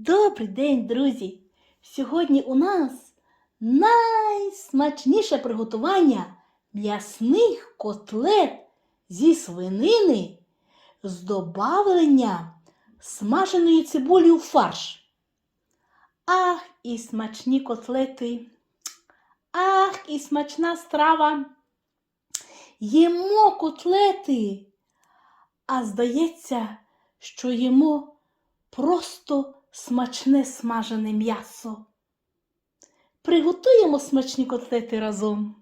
Добрий день, друзі! Сьогодні у нас найсмачніше приготування м'ясних котлет зі свинини з добавленням смаженої цибулі у фарш. Ах, і смачні котлети! Ах, і смачна страва! Їмо котлети, а здається, що їмо просто смачне смажене м'ясо. Приготуємо смачні котлети разом.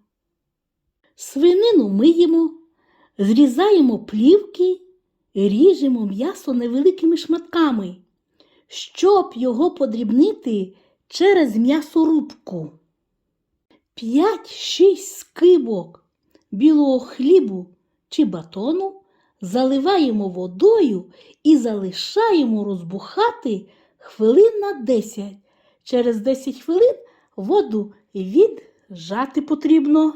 Свинину миємо, зрізаємо плівки, ріжемо м'ясо невеликими шматками, щоб його подрібнити через м'ясорубку. 5-6 скибок білого хлібу чи батону заливаємо водою і залишаємо розбухати хвилин на 10. Через 10 хвилин воду віджати потрібно.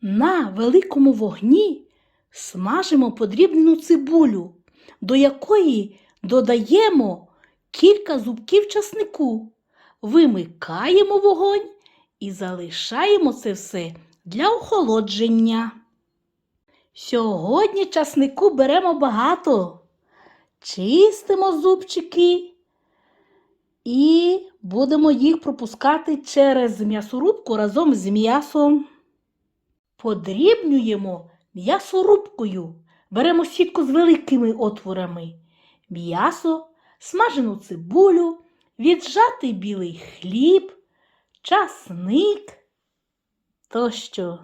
На великому вогні смажимо подрібнену цибулю, до якої додаємо кілька зубків часнику, вимикаємо вогонь і залишаємо це все для охолодження. Сьогодні часнику беремо багато, чистимо зубчики і будемо їх пропускати через м'ясорубку разом з м'ясом. Подрібнюємо м'ясорубкою. Беремо сітку з великими отворами. М'ясо, смажену цибулю, віджатий білий хліб, часник тощо.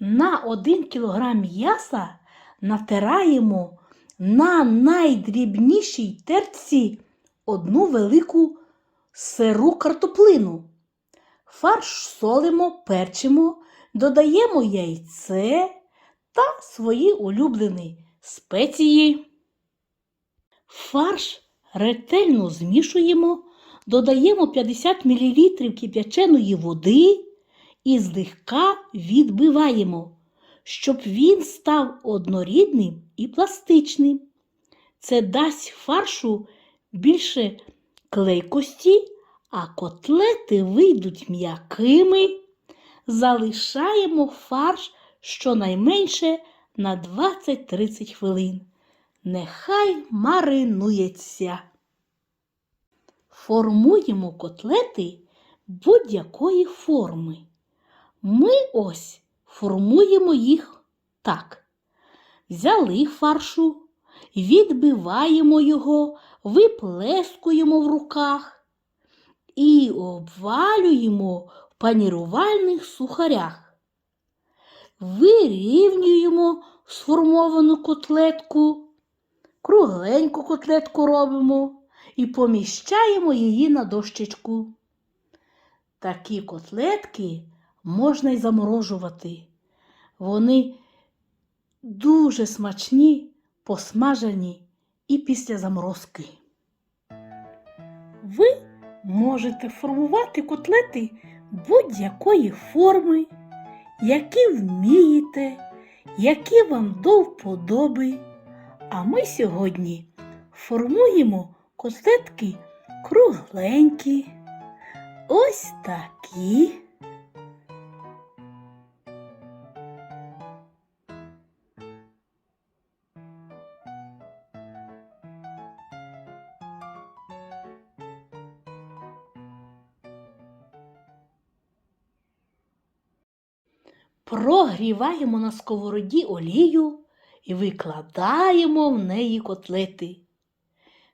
На 1 кг м'яса натираємо на найдрібнішій терці одну велику сиру картоплину. Фарш солимо, перчимо, додаємо яйце та свої улюблені спеції. Фарш ретельно змішуємо, додаємо 50 мл кип'яченої води і злегка відбиваємо, щоб він став однорідним і пластичним. Це дасть фаршу більше клейкості, а котлети вийдуть м'якими. Залишаємо фарш щонайменше на 20-30 хвилин. Нехай маринується. Формуємо котлети будь-якої форми. Ми ось формуємо їх так. Взяли фаршу, відбиваємо його, виплескуємо в руках і обвалюємо в панірувальних сухарях. Вирівнюємо сформовану котлетку, кругленьку котлетку робимо і поміщаємо її на дощечку. Такі котлетки можна й заморожувати. Вони дуже смачні, посмажені і після заморозки. Ви можете формувати котлети будь-якої форми, які вмієте, які вам до вподоби. А ми сьогодні формуємо котлетки кругленькі. Ось такі. Прогріваємо на сковороді олію і викладаємо в неї котлети.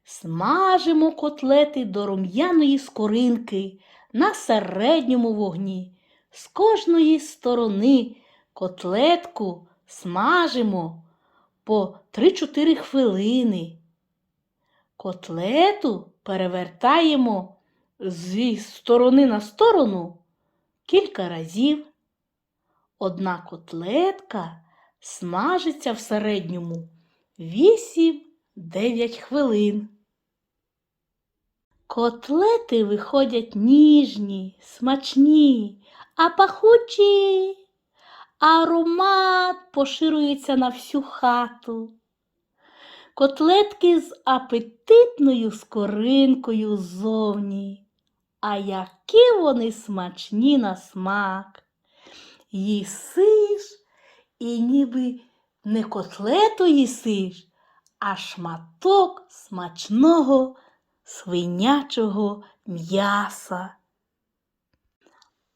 Смажимо котлети до рум'яної скоринки на середньому вогні. З кожної сторони котлетку смажимо по 3-4 хвилини. Котлету перевертаємо зі сторони на сторону кілька разів. Одна котлетка смажиться в середньому 8-9 хвилин. Котлети виходять ніжні, смачні, а пахучі. Аромат поширюється на всю хату. котлетки з апетитною скоринкою ззовні. А які вони смачні на смак. Їсиш і ніби не котлету їсиш, а шматок смачного свинячого м'яса.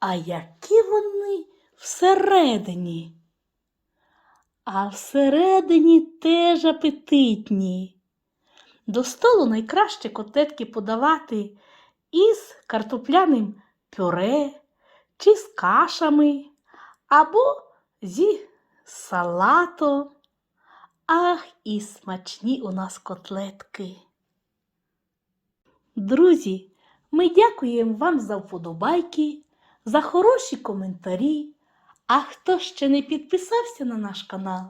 А які вони всередині? А всередині теж апетитні. До столу найкраще котлетки подавати із картопляним пюре чи з кашами, або зі салатом. Ах, і смачні у нас котлетки. Друзі, ми дякуємо вам за вподобайки, за хороші коментарі. А хто ще не підписався на наш канал,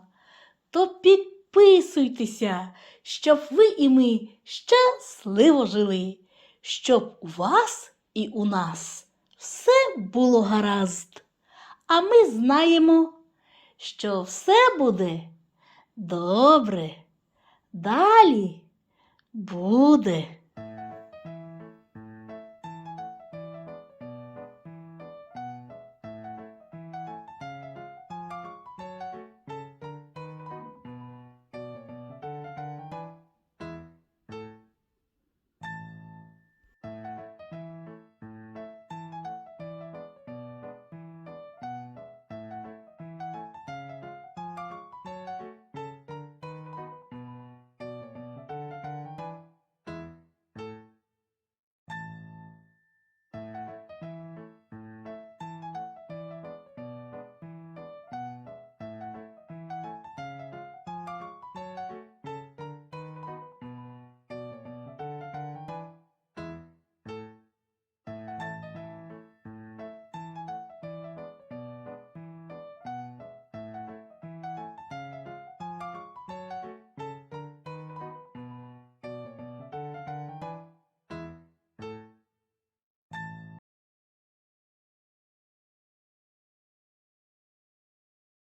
то підписуйтеся, щоб ви і ми щасливо жили, щоб у вас і у нас все було гаразд. А ми знаємо, що все буде добре. Далі буде.